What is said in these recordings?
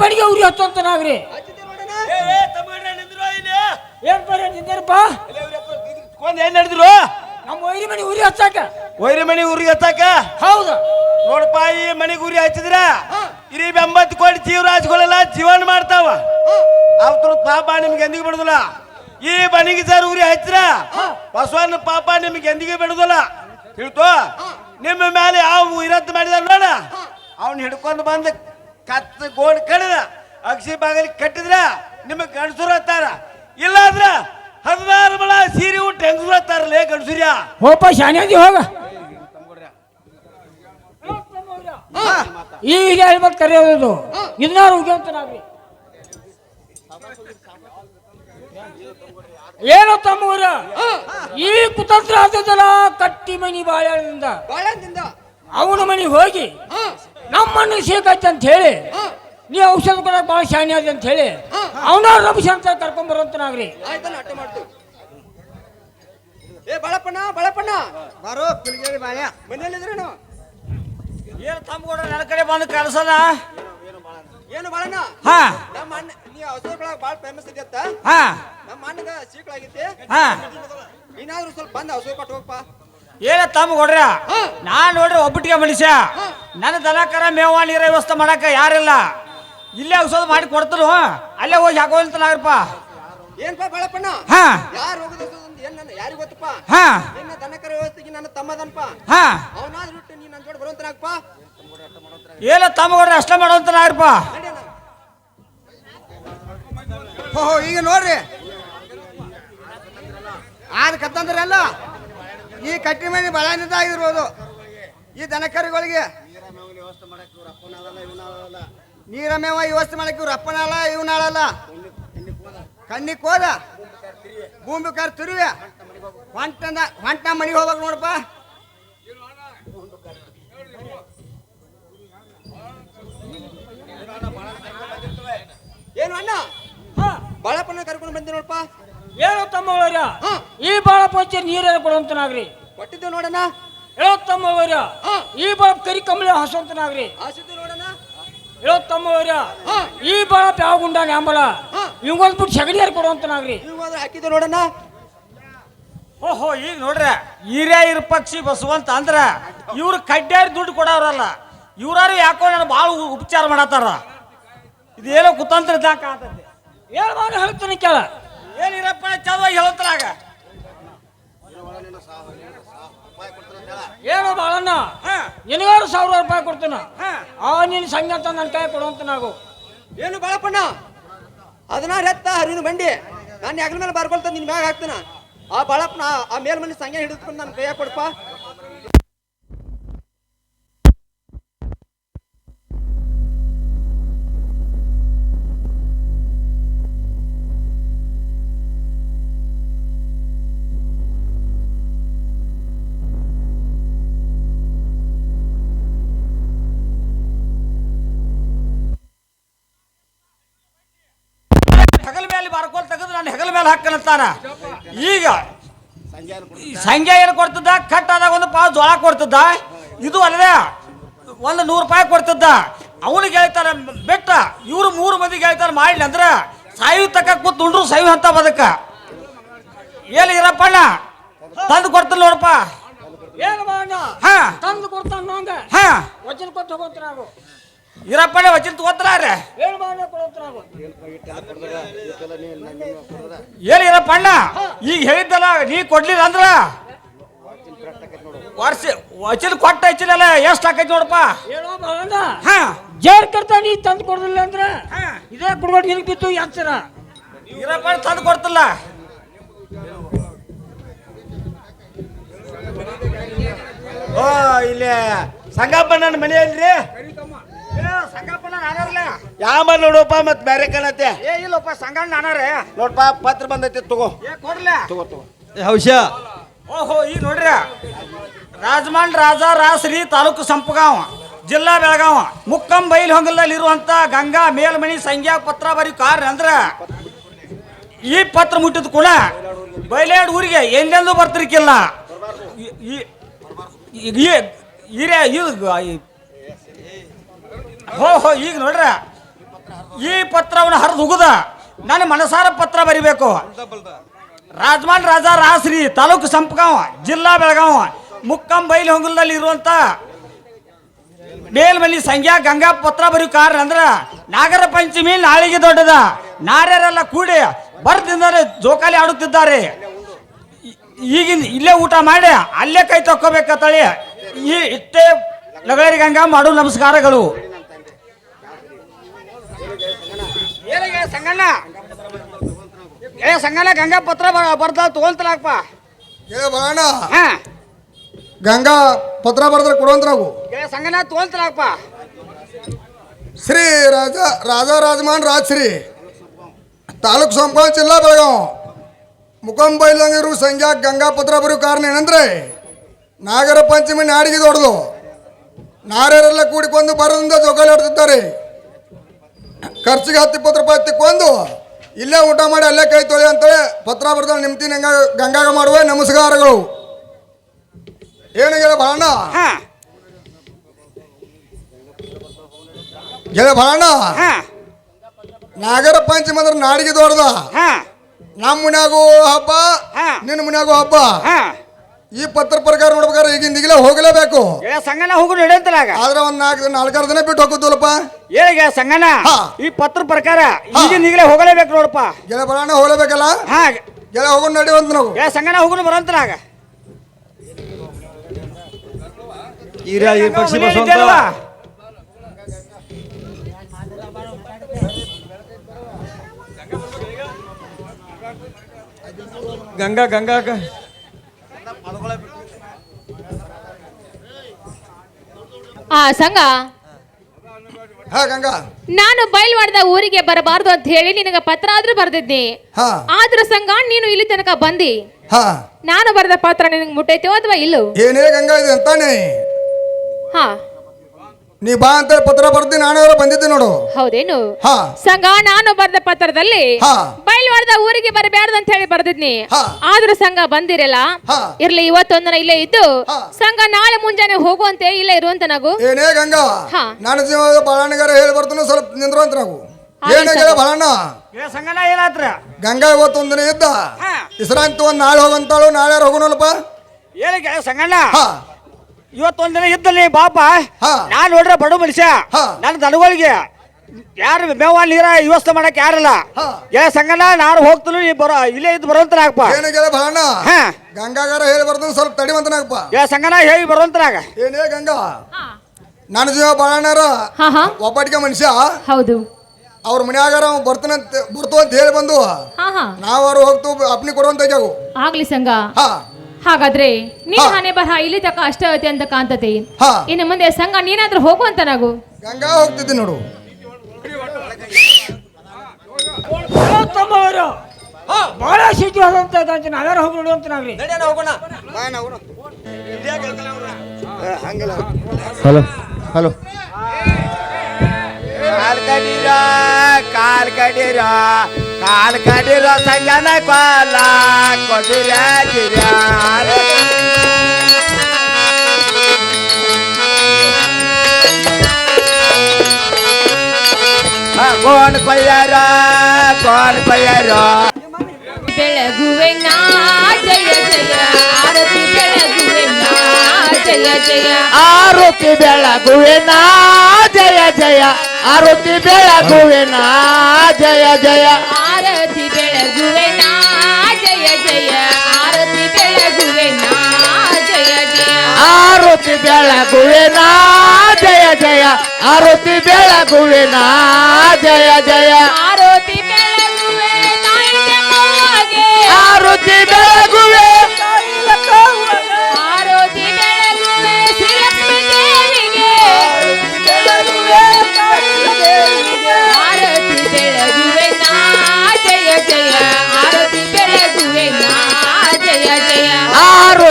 ಬಡಿಗೆ ಉರಿ ಹತ್ತಂತ ನಾವ್ರಿ? ಏನ್ ಬರ್ರಿ ನಿಂದೇನಪ್ಪ? ಕೊಂದ್ ಏನ್ ನಡೆದ್ರು? ನಮ್ಮ ವೈರಿ ಮನಿ ಉರಿ ಹಚ್ಚಾಕ. ವೈರಿ ಮನಿ ಉರಿ ಹಚ್ಚಾಕ? ಹೌದು. ನೋಡಪ್ಪ ಈ ಮನಿಗೆ ಉರಿ ಹಚ್ಚಿದ್ರ ಇರಿ ಬೆಂಬತ್ತು ಕೋಟಿ ಜೀವರಾಜ್ಗಳೆಲ್ಲ ಜೀವನ ಮಾಡ್ತಾವ. ಅವ್ರ ಪಾಪ ನಿಮ್ಗೆ ಎಂದಿಗೆ ಬಿಡುದಿಲ್ಲ. ಈ ಮನಿಗೆ ಸರ್ ಉರಿ ಹಚ್ಚಿರ ಬಸವನ ಪಾಪ ನಿಮ್ಗೆ ಎಂದಿಗೆ ಬಿಡುದಿಲ್ಲ. ತಿಳ್ತು ನಿಮ್ಮ ಮೇಲೆ ಯಾವ ಇರತ್ತು ಮಾಡಿದ ನೋಡ. ಅವ್ನು ಹಿಡ್ಕೊಂಡು ಬಂದು ಕತ್ ಗೋಡ್ ಕಡಿದ ಅಕ್ಷಿ ಬಾಗಲಿ ಕಟ್ಟಿದ್ರ ನಿಮಗೆ ಗಣಸೂರ ಹತ್ತಾರ. ಇಲ್ಲಾಂದ್ರ ಹದಿನಾರು ಮಳ ಸೀರೆ ಉಟ್ಟು ಹೆಂಗಸೂರ ಹತ್ತಾರಲ್ಲೇ ಗಣಸೂರ್ಯ ಹೋಪ ಶಾನ್ಯಾದಿ ಹೋಗ. ಈಗ ಹೇಳ್ಬೇಕು ಕರೆಯೋದು. ಇದನ್ನಾರು ಉಗ್ಯಂತನಾಗ್ರಿ ಏನೋ ತಮ್ಮೂರ? ಈ ಕುತಂತ್ರ ಆದದಲ್ಲ ಕಟ್ಟಿ ಮನಿ ಬಾಳಂದಿಂದ ಅವನ ಮನೆಗೆ ಹೋಗಿ ನಮ್ಮನ್ನು ಸಿಗತ್ತೆ ಅಂತ ಹೇಳಿ ನೀ ಔಷಧ ಕೊಡಕ್ ಭಾಳ ಶಾಣಿ ಅದ ಅಂತ ಹೇಳಿ ಅವನ ರಮೇಶ್ ಅಂತ ನಾಗ್ರಿ ಬರುವಂತನಾಗ್ರಿ ಆಯ್ತಲ್ಲ ಅಟ್ಟ ಮಾಡ್ತು ಏ ಬಳಪ್ಪಣ್ಣ ಬಾಳಪ್ಪಣ್ಣ. ಬಾರೋ ಪಿಲ್ಗೇರಿ ಬಾಯ ಮನೇಲಿದ್ರೇನು ಏನು ತಮ್ಮಗೌಡ ನನ್ನ ಕಡೆ ಬಂದು ಕಳ್ಸನ ಏನು ಬಾಳಣ್ಣ? ಹಾ. ನಮ್ಮ ಅಣ್ಣ ನೀ ಔಷಧ ಬೆಳಗ್ ಬಾಳ ಫೇಮಸ್ ಇದೆಯತ್ತ. ಹಾ. ನಮ್ಮ ಅಣ್ಣಗ ಸೀಕ್ಳಾಗಿತ್ತೆ ಹಾ. ನೀನಾದ್ರೂ ಸ್ವಲ್ಪ ಬಂದು ಔಷಧ ಕೊಟ್ಟು ಹೋಗಪ್ಪ ಏನ ತಮ್ಮ ಕೊಡ್ರ? ನಾನು ನೋಡ್ರಿ ಒಬ್ಬಟ್ಟಿಗೆ ಮನುಷ್ಯ. ನನ್ನ ದನಕರ ಮೇವ ನೀರ ವ್ಯವಸ್ಥೆ ಮಾಡಕ ಯಾರಿಲ್ಲ. ಇಲ್ಲೇ ಔಷಧ ಮಾಡಿ ಕೊಡ್ತರು ಅಲ್ಲೇ ಹೋಗಿ ಹಾಕೋಲ್ತನಾಗ್ರಪ್ಪ ಏನ್ ಬಾಳಪ್ಪಣ್ಣ? ಹಾ. ಯಾರು ಹೋಗುದು ಏನ್ ನನ್ನ ಯಾರಿಗ್ ಗೊತ್ತಪ್ಪ? ಹಾ. ನಿನ್ನ ದನಕರ ವ್ಯವಸ್ಥೆಗೆ ನನ್ನ ತಮ್ಮದನ್ಪ ಹಾ. ಅವನಾದ್ರೂ ಬಿಟ್ಟು ನೀನು ನನ್ನ ಜೋಡಿ ಬರುವಂತನಾಗಪ್ಪ ಏನ ತಮ್ಮಗೌಡ್ರ ಅಷ್ಟೇ ಮಾಡೋಂತನಾಗ್ರಪ್ಪ ಓಹೋ ಈಗ ನೋಡ್ರಿ. ಆದ ಕತ್ತಂದ್ರಲ್ಲ ಈ ಕಟ್ಟಿ ಮನೆ ಬಳನಿಂದ ಆಗಿರ್ಬೋದು. ಈ ದನಕರುಗಳಿಗೆ ನೀರ ಮೇವ ವ್ಯವಸ್ಥೆ ಮಾಡಕ್ಕೆ ಇವ್ರು ಅಪ್ಪನಾಳ ಇವನಾಳಲ್ಲ ಕಣ್ಣಿಗೆ ಹೋದ ಭೂಮಿ ಕರ್ ತಿರುವೆ. ಹೊಂಟಂದ ಹೊಂಟ ಮನೆಗೆ ಹೋಗ್ಬೇಕು ನೋಡಪ್ಪ. ಏನು ಅಣ್ಣ? ಬಾಳಪ್ಪನ ಕರ್ಕೊಂಡು ಬಂದಿ ನೋಡಪ್ಪ. ಏನೋ ತಮ್ಮವರ. ಈ ಬಾಳ ಪಂಚ ನೀರೇ ಕೊಡುವಂತನಾಗ್ರಿ. ಕೊಟ್ಟಿದ್ದು ನೋಡೋಣ ಹೇಳೋ ತಮ್ಮವರ ಹಾ. ಈ ಬಾಳ ಕರಿ ಕಂಬಳಿ ಹಸುವಂತನಾಗ್ರಿ. ಹಸಿದ್ದು ನೋಡಣ ಹೇಳೋ ತಮ್ಮವರ ಹಾ. ಈ ಬಾಳ ಯಾವ ಗುಂಡ ನ್ಯಾಂಬಲ? ಹಾ. ಇವಂಗೊಂದ್ ಬಿಟ್ಟು ಸಗಣಿಯಾರು ಕೊಡುವಂತನಾಗ್ರಿ. ನೋಡೋಣ ಹಾಕಿದ್ದೆ ನೋಡಣ್ಣ. ಓಹೋ ಈಗ ನೋಡ್ರಿ ಹಿರಿಯ ಇರ ಪಕ್ಷಿ ಬಸವಂತ ಅಂದ್ರ ಇವ್ರು ಕಡ್ಡಾಯ ದುಡ್ಡು ಕೊಡೋರಲ್ಲ. ಇವ್ರಾರು ಯಾಕೋ ನಾನು ಭಾಳ ಉಪಚಾರ ಮಾಡತ್ತಾರ. ಇದೇನೋ ಕುತಂತ್ರ ಹೇಳ್ಬಾರ ಹೇಳ್ತಾನೆ ಕೇಳ. ಏನಿರಪ್ಪ ಚದವಾಗಿ ಹೇಳತ್ತಲಾಗ ಏನು ಬಾಳಣ್ಣ? ನಿನಗಾರು ಸಾವಿರ ರೂಪಾಯಿ ಕೊಡ್ತಾನ? ಆ ನಿನ್ ಸಂಘ ಅಂತ ನನ್ನ ಕೈ ಕೊಡುವಂತ ನಾವು. ಏನು ಬಾಳಪ್ಪಣ್ಣ? ಹದಿನಾರು ಎತ್ತ ಹರಿನ ಬಂಡಿ. ನಾನು ಹೆಗಲ ಮೇಲೆ ಬರ್ಕೊಳ್ತ ನಿನ್ ಮ್ಯಾಗ ಹಾಕ್ತಾನ. ಆ ಬಾಳಪ್ಪನ ಆ ಮೇಲ್ಮನೆ ಸಂಖ್ಯೆ ಹಿಡಿದ್ಕೊಂಡು ನನ್ನ ಕೈಯಾಗ ಕೊಡಪ್ಪ ಮೇಲೆ ಹಾಕನಂತಾನ ಈಗ ಸಂಜೆ ಸಂಖ್ಯೆ ಏನು ಕೊಡ್ತಿದ್ದ ಕಟ್ ಆದಾಗ ಒಂದು ಪಾವು ಜೋಳ ಕೊಡ್ತಿದ್ದ ಇದು ಅಲ್ಲದೆ ಒಂದು ನೂರು ರೂಪಾಯಿ ಕೊಡ್ತಿದ್ದ ಅವನಿಗೆ ಹೇಳ್ತಾರೆ ಬೆಟ್ಟ ಇವ್ರು ಮೂರು ಮಂದಿಗೆ ಹೇಳ್ತಾರೆ ಮಾಡಿಲ್ಲ ಅಂದ್ರೆ ಸಾಯು ತಕ್ಕ ಕೂತ್ ಉಂಡ್ರು ಸಾಯು ಅಂತ ಬದಕ. ಏನ್ ಇರಪ್ಪಣ್ಣ ತಂದು ಕೊಡ್ತಿಲ್ಲ ನೋಡಪ್ಪ. ಏನು ಹಾ. ತಂದು ಕೊಡ್ತಾನ ಹಾ. ವಚನ ಕೊಟ್ಟು ಹೋಗೋಂತ ನಾವು ಇರಪ್ಪಣ್ಣ ವಚನ ತಗೋತಾರ ಏನು ಇರಪ್ಪ ಅಣ್ಣ ನಾವು ಏನ್ ಇರಪ್ಪಣ್ಣ ಈಗ ಹೇಳಿದ್ದಲ್ಲ ನೀ ಕೊಡ್ಲಿಲ್ಲ ಅಂದ್ರ? ವರ್ಷ ವಚನ ಕೊಟ್ಟ ಹಚ್ಚಿಲ್ಲ ಎಷ್ಟ್ ಹಾಕೈತಿ ನೋಡಪ್ಪ? ಹಾ. ಜೇರ್ ಕರ್ತ ನೀ ತಂದು ಕೊಡಲಿಲ್ಲ ಅಂದ್ರೆ? ಹಾ. ಇದೇ ಕುಡ್ಕೊಂಡು ನಿನಗೆ ಬಿತ್ತು ಯಾಚರ ಇರಪ್ಪ ತಂದು ಕೊಡ್ತಿಲ್ಲ. ಓ ಇಲ್ಲೇ ಸಂಗಪ್ಪ ನನ್ನ ಅಲ್ರಿ ಯಾವ ನೋಡಪ್ಪ ಮತ್ ಬ್ಯಾರೆ ಕಾಣತ್ತೆ ಏ ಇಲ್ಲಪ್ಪ ಸಂಗಣ್ಣ ನಾನಾರೇ ನೋಡಪ್ಪ ಪತ್ರ ಬಂದೈತಿ ತಗೋ. ಏ ಕೊಡ್ಲ. ತಗೋ ತಗೋ. ಹೌಶ ಓಹೋ ಈಗ ನೋಡ್ರಿ. ರಾಜಮಾನ್ ರಾಜ ರಾಸರಿ ತಾಲೂಕು ಸಂಪಗಾಂವ ಜಿಲ್ಲಾ ಬೆಳಗಾವ. ಮುಕ್ಕಂ ಬೈಲ್ ಹೊಂಗಲದಲ್ಲಿ ಇರುವಂತ ಗಂಗಾ ಮೇಲ್ಮಣಿ ಸಂಖ್ಯಾ ಪತ್ರ ಬರೀ ಕಾರಣ ಅಂದ್ರ ಈ ಪತ್ರ ಮುಟ್ಟಿದ ಕೂಡ ಬೈಲೇಡ್ ಊರಿಗೆ ಎಂದೆಂದೂ ಬರ್ತಿರ್ಕಿಲ್ಲ. ಈ- ಈ- ಈ- ಈ- ಇದು ಈ- ಹೋ ಹೋ, ಈಗ ನೋಡ್ರ. ಈ ಪತ್ರವನ್ನು ಹರಿದು ಉಗುದ. ನನ್ನ ಮನಸಾರ ಪತ್ರ ಬರಿಬೇಕು. ರಾಜಮಾನ್ ರಾಜ ರಾಸ್ರಿ, ತಾಲೂಕು ಸಂಪಗಾಂವ, ಜಿಲ್ಲಾ ಬೆಳಗಾವ, ಮುಕ್ಕಂ ಬೈಲ್ ಹೊಂಗಲದಲ್ಲಿ ಇರುವಂತ ಮೇಲ್ಮನಿ ಸಂಖ್ಯಾ ಗಂಗಾ ಪತ್ರ ಬರೀ ಕಾರಣ ಅಂದ್ರ ನಾಗರ ಪಂಚಮಿ ನಾಳಿಗೆ ದೊಡ್ಡದ. ನಾರ್ಯರೆಲ್ಲ ಕೂಡಿ ಬರ್ತಿದ್ದಾರೆ ಜೋಕಾಲಿ ಆಡುತ್ತಿದ್ದಾರೆ. ಈಗಿನ ಇಲ್ಲೇ ಊಟ ಮಾಡಿ ಅಲ್ಲೇ ಕೈ ತಕ್ಕೋಬೇಕತ್ತಳಿ ಈ ಇಷ್ಟೇ ಲಗಳರಿ ಗಂಗಾ ಮಾಡು ನಮಸ್ಕಾರಗಳು. ಏನಿಗೆ ಸಂಗಣ್ಣ? ಏ ಸಂಗಣ್ಣ ಗಂಗಾ ಪತ್ರ ಬರ್ದ ತಗೊಂತಲಾಕಪ್ಪ ಏ ಬಾಣ ಹಾ. ಗಂಗಾ ಪತ್ರ ಬರ್ದ್ರೆ ಕೊಡುವಂತ್ರಾಗು ಏ ಸಂಗಣ್ಣ ತಗೊಂತಲಾಕಪ್ಪ ಶ್ರೀ ರಾಜ ರಾಜ ರಾಜಮಾನ್ ರಾಜ್ಶ್ರೀ. ತಾಲೂಕು ಸಂಪಾದ ಜಿಲ್ಲಾ ಬೆಳಗಾವ್. ಮುಖಂ ಬೈಲಂಗಿರು ಸಂಖ್ಯಾ ಗಂಗಾ ಪತ್ರ ಬರೋ ಕಾರಣ ಏನಂದ್ರೆ ನಾಗರ ಪಂಚಮಿ ನಾಡಿಗೆ ದೊಡ್ಡದು. ನಾರ್ಯರೆಲ್ಲ ಕೂಡಿಕೊಂಡು ಬರದಿಂದ ಜೋಕಾಲಿ ಆಡ್ತಿದ್ದಾರೆ. ಖರ್ಚಿಗೆ ಹತ್ತು ಇಪ್ಪತ್ತು ರೂಪಾಯಿ ತಿಕ್ಕೊಂಡು ಇಲ್ಲೇ ಊಟ ಮಾಡಿ ಅಲ್ಲೇ ಕೈ ತೊಳೆ ಅಂತೇಳಿ ಪತ್ರ ಬರ್ತಾನೆ ನಿಮ್ತಿ ಗಂಗಾ ಗಂಗಾಗ ಮಾಡುವೆ ನಮಸ್ಕಾರಗಳು. ಏನು ಹೇಳ ಬಾಣ ಹಾ. ಗೆಳ ಬಾಣ ಹಾ. ನಾಗರ ಪಂಚಮಿ ಅಂದ್ರೆ ನಾಡಿಗೆ ದೊಡ್ಡದ. ನಮ್ಮ ಮನ್ಯಾಗೂ ಹಬ್ಬ. ನಿನ್ನ ಮನ್ಯಾಗೂ ಹಬ್ಬ. ಈ ಪತ್ರ ಪ್ರಕಾರ ನೋಡ್ಬೇಕಾದ್ರೆ ಈಗಿಂದ ಈಗಲೇ ಹೋಗಲೇಬೇಕು. ಏ ಹೋಗಿ ನಡೆಯಂತಲಾಗ ಆದ್ರೆ ಒಂದ್ ನಾಲ್ಕು ನಾಲ್ಕಾರು ದಿನ ಬಿಟ್ಟು ಹೋಗುದಿಲ್ಲಪ್ಪ. ಏನಿಗೆ ಸಂಗಣ್ಣ ಹಾ. ಈ ಪತ್ರ ಪ್ರಕಾರ ಈಗಿನ ಈಗಲೇ ಹೋಗಲೇಬೇಕು ನೋಡಪ್ಪ. ಗೆಳ ಬರೋಣ ಹೋಗಲೇಬೇಕಲ್ಲ? ಹಾ. ಗೆಳ ಹೋಗೋಣ ನಡಿವಂತ ನಾವು ಏ ಸಂಗಣ್ಣ ಹೋಗುನು ಈ ಪಕ್ಷಿ ಗಂಗಾ ಗಂಗಾ ಆ ಸಂಘ ಹಾ ಗಂಗಾ. ನಾನು ಬಯಲ್ವಾಡದ ಊರಿಗೆ ಬರಬಾರದು ಅಂತ ಹೇಳಿ ನಿನಗೆ ಪತ್ರ ಆದ್ರೂ ಬರ್ದಿದ್ನಿ. ಹಾ. ಆದ್ರೂ ಸಂಘ ನೀನು ಇಲ್ಲಿ ತನಕ ಬಂದಿ. ಹಾ. ನಾನು ಬರೆದ ಪತ್ರ ನಿನಗೆ ಮುಟ್ಟೈತೋ ಅಥವಾ ಇಲ್ಲೋ? ಏನೇ ಗಂಗಾ ಇದೆ ಅಂತಾನೆ. ಹಾ. ನೀ ಬಾ ಅಂತ ಪತ್ರ ಬರ್ದಿ ನಾನೇ ಬಂದಿದ್ದೆ ನೋಡು. ಹೌದೇನು? ಹಾ. ಸಂಘ ನಾನು ಬರೆದ ಪತ್ರದಲ್ಲಿ ಹಾ. ಬಯಲ್ವಾಡದ ಊರಿಗೆ ಬರಬೇಡ ಅಂತ ಹೇಳಿ ಬರ್ದಿದ್ನಿ. ಆದ್ರೂ ಸಂಘ ಬಂದಿರಲ್ಲ ಹಾ. ಇರ್ಲಿ ಇವತ್ತೊಂದನ ಇಲ್ಲೇ ಇದ್ದು. ಸಂಘ ನಾಳೆ ಮುಂಜಾನೆ ಹೋಗುವಂತೆ ಇಲ್ಲೇ ಇರುವಂತ ನಗು. ಏನೇ ಗಂಗಾ. ನನ್ನ ಜೀವದ ಬಾಳಣ್ಣಗಾರ ಹೇಳಿ ಬರ್ತಾನೆ ಸ್ವಲ್ಪ ನಿಂದ್ರಂತ ನಾವು ಏನೇ ಬಾಳಣ್ಣ? ಏನಾತ್ರ? ಗಂಗಾ ಇವತ್ತೊಂದಿನ ದಿನ ಇದ್ದ ಇಸ್ರಾಂತಿ ಒಂದ್ ನಾಳೆ ಹೋಗಂತಾಳು ನಾಳೆ ಹೋಗೋಣಲ್ಪ ಏನಕ್ಕೆ ಸಂಗಣ್ಣ ಹಾ. ಇವತ್ತೊಂದ್ ದಿನ ಇದ್ದಲ್ಲಿ ಬಾಪ ಹಾ. ನಾನ್ ನೋಡ್ರೆ ಬಡ ಮನುಷ್ಯ ಹಾ. ನನ್ನ ದನಗಳಿಗೆ ಯಾರು ಮೇವ ನೀರ ವ್ಯವಸ್ಥೆ ಮಾಡಕ್ ಯಾರಲ್ಲ. ಹಾ. ಏ ಸಂಗಣ್ಣ ನಾನು ಹೋಗ್ತೀನಿ ನೀ ಬರೋ ಇಲ್ಲೇ ಇದ್ದು ಬರೋಂತನಾಗಪ್ಪ ನಾಗಪ್ಪ ಬಾಳಣ್ಣ ಹಾ. ಗಂಗಾಗಾರ ಹೇಳಿ ಬರ್ತಾನೆ ಸ್ವಲ್ಪ ತಡಿವಂತನಾಗಪ್ಪ ಏ ಸಂಗನ ಹೇಳಿ ಬರೋಂತನಾಗ ಏನೇ ಗಂಗಾ? ನನ್ನ ಜೀವ ಬಾಳಣ್ಣಾರ ಹಾ ಹಾ. ಒಬ್ಬಟ್ಟಿಗೆ ಮನುಷ್ಯ. ಹೌದು. ಅವ್ರ ಮನ್ಯಾಗಾರ ಅವ ಬರ್ತಾನಂತ ಬರ್ತು ಅಂತ ಹೇಳಿ ಬಂದು. ಹಾ ಹಾ. ನಾವಾರು ಹೋಗ್ತು ಅಪ್ನಿ ಕೊಡುವಂತ ಆಗ್ಲಿ ಸಂಘ ಹಾ. ಹಾಗಾದ್ರೆ ನೀನ್ ಹಾ. ಹಣೆ ಬರಹ ಇಲ್ಲಿ ತಕ ಅಷ್ಟೇ ಐತೆ ಅಂತ ಕಾಂತತೆ ಹಾ. ಇನ್ನು ಮುಂದೆ ಸಂಘ ನೀನಾದ್ರೂ ಹೋಗುವಂತ ನಾವು ಗಂಗಾ ಹೋಗ್ತಿದ್ದೆ ನೋಡು. ತಮ್ಮವರು. ಬಹಳ ಸಿಟಿ ಹೋದಂತ ಅಂತ ನಾವ್ಯಾರು ಹೋಗಿ ನೋಡುವಂತ ನಾವ್ರಿ. ನಡಿಯೋಣ ಹೋಗೋಣ. ಹಲೋ. ಹಲೋ. ಕಾಲ್ ಕಡೀರ ಕಾಲ್ ಕಡೀರ. ಕಾಲ್ ಕಡೀರ ಸಂಗನ ಕಾಲ ಕೊಡಿರ ಗಿರ ಕೋನ್ ಕೊಯ್ಯಾರ ಕೋನ್ ಕೊಯ್ಯಾರ ಜಯ ಜಯ ಆರುತಿ ಬೆಳಗುವಿನ ಜಯ ಜಯ ಆರುತಿ ಬೆಳಗುವಿನ ಜಯ ಜಯ ಆರತಿ ಬೆಳಗುವೆ ನಾ ಜಯ ಜಯ ಆರತಿ ಬೆಳಗುವೆ ನಾ ಜಯ ಜಯ ಆರುತಿ ಬೆಳಗುವಿನ ಜಯ ಜಯ ಆರುತಿ ಬೆಳಗುವಿನ ಜಯ ಜಯ ಆರತಿ ಬೆಳಗುವೆ ತಾಯಿಯ ಮಗುವಿಗೆ. ಆರುತಿ ಬೆಳಗುವೆ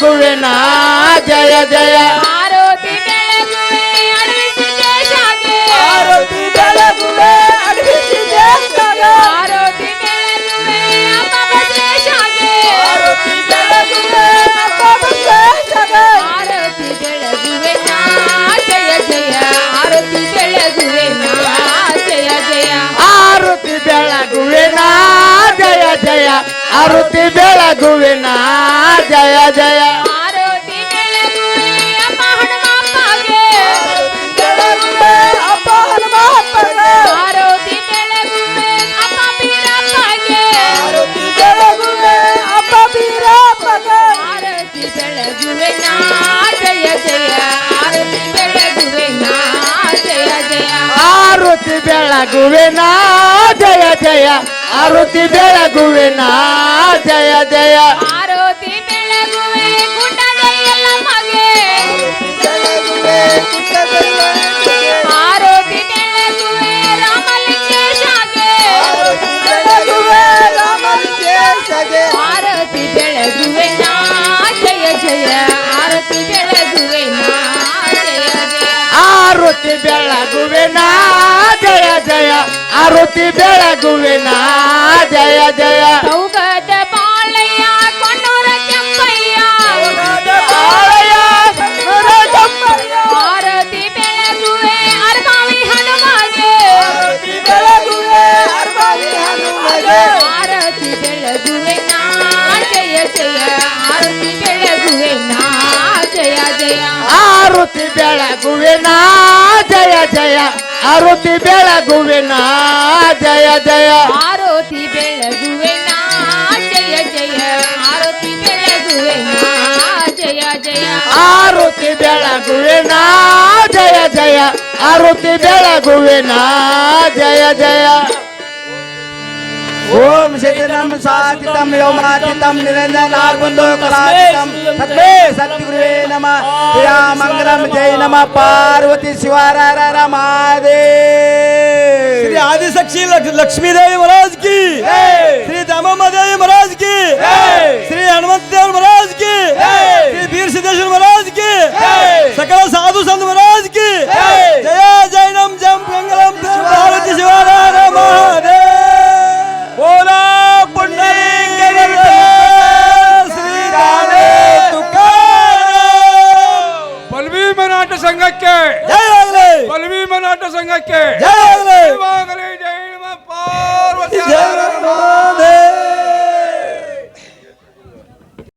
குழுனா ஜய ஜய ಬೆಳಗುವೆನ ಜಯ ಜಯ ಆರುತಿ ಬೆಳಗುವೆನ ಜಯ ಜಯ ಆರತಿ ಬೆಳಗುವೆ ಗುಡ್ಡದ ಎಲ್ಲಮ್ಮಗೆ ಬೆಳಗುವೆ ಗುಡ್ಡದಲ್ಲಿಗೆ. ಆರತಿ ಬೆಳಗುವೆ ರಾಮಲಿಂಗೇಶಗೆ ಆರತಿ ಬೆಳಗುವೆ ರಾಮಲಿಂಗೇಶಗೆ. ಆರತಿ ಬೆಳಗುವೆ ನಾ ಜಯ ಜಯ ಆರತಿ ಬೆಳಗುವೆ ನಾ ಜಯ ಜಯ ಆರುತಿ ಬೆಳಗುವೆನ ಜಯ ಜಯ ಆರುತಿ ಬೆಳಗುವೆನ ಜಯ ಆರುತಿ ಬೆಳಗುವೆನ ಜಯ ಜಯ ಆರುತಿ ಬೆಳಗುವೆನ ಜಯ ಜಯ ಆರತಿ ಬೆಳಗುವೆ ನಾ ಜಯ ಜಯ ಆರತಿ ಬೆಳಗುವೆ ನಾ ಜಯ ಜಯ ಆರುತಿ ಬೆಳಗುವೆನ ಜಯ ಜಯ ಆರುತಿ ಬೆಳಗುವೆನ ಜಯ ಜಯ ओम सिद्धम साधितम योमाधितम निरंजनार्बुदो कलाधितम सत्वे सत्गुरुवे नमः। या मंगलम जय नमः। पार्वती शिवारा रा महादेव श्री आदि सक्षी लक्ष्मी देवी महाराज की। श्री दामोमा देवी महाराज की। श्री हनुमत देव महाराज की। श्री वीर सिद्धेश्वर महाराज की। सकल साधु संत महाराज की। जय